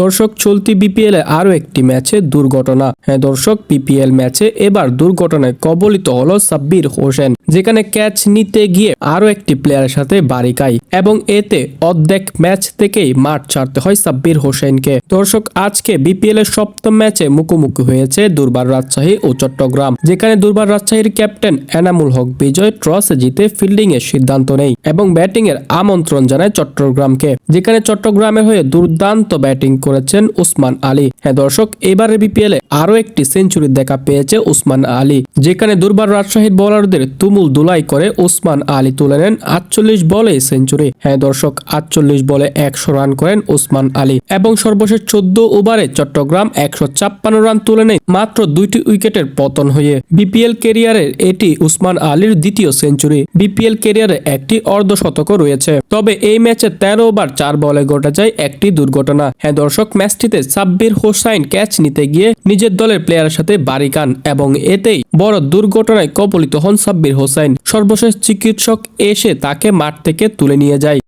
দর্শক, চলতি বিপিএল এ আরও একটি ম্যাচে দুর্ঘটনা। হ্যাঁ দর্শক, বিপিএল ম্যাচে এবার দুর্ঘটনায় কবলিত হলো সাব্বির হোসেন, যেখানে ক্যাচ নিতে গিয়ে আরও একটি প্লেয়ারের সাথে বারিকাই, এবং এতে অর্ধেক ম্যাচ থেকেই মাঠ ছাড়তে হয় সাব্বির হোসেনকে। দর্শক, আজকে বিপিএল এর সপ্তম ম্যাচে মুখোমুখি হয়েছে দুর্বার রাজশাহী ও চট্টগ্রাম, যেখানে দুর্বার রাজশাহীর ক্যাপ্টেন এনামুল হক বিজয় টসে জিতে ফিল্ডিং এর সিদ্ধান্ত নেই এবং ব্যাটিং এর আমন্ত্রণ জানায় চট্টগ্রামকে, যেখানে চট্টগ্রামের হয়ে দুর্দান্ত ব্যাটিং করেছেন ওসমান আলী। হ্যাঁ দর্শক এবারে বিপিএল এ আরও একটি সেঞ্চুরি দেখা পেয়েছে উসমান আলী, যেখানে দুর্বার রাজশাহীর বোলারদের তুমুল দুলাই করে উসমান আলী তুলে নেন আটচল্লিশ বলে সেঞ্চুরি। হ্যাঁ দর্শক, আটচল্লিশ বলে একশো রান করেন উসমান আলী এবং সর্বশেষ চোদ্দ ওভারে চট্টগ্রাম একশো ছাপ্পান্ন রান তুলে নেয় মাত্র দুইটি উইকেটের পতন হয়ে। বিপিএল কেরিয়ারের এটি উসমান আলীর দ্বিতীয় সেঞ্চুরি। বিপিএল কেরিয়ারে একটি অর্ধশতক রয়েছে। তবে এই ম্যাচে তেরো ওভার চার বলে ঘটে যায় একটি দুর্ঘটনা। হ্যাঁ দর্শক, ম্যাচটিতে সাব্বির হোসাইন ক্যাচ নিতে গিয়ে নিজের দলের প্লেয়ারের সাথে বাড়ি কান এবং এতেই বড় দুর্ঘটনায় কবলিত হন সাব্বির হোসেন। সর্বশেষ চিকিৎসক এসে তাকে মাঠ থেকে তুলে নিয়ে যায়।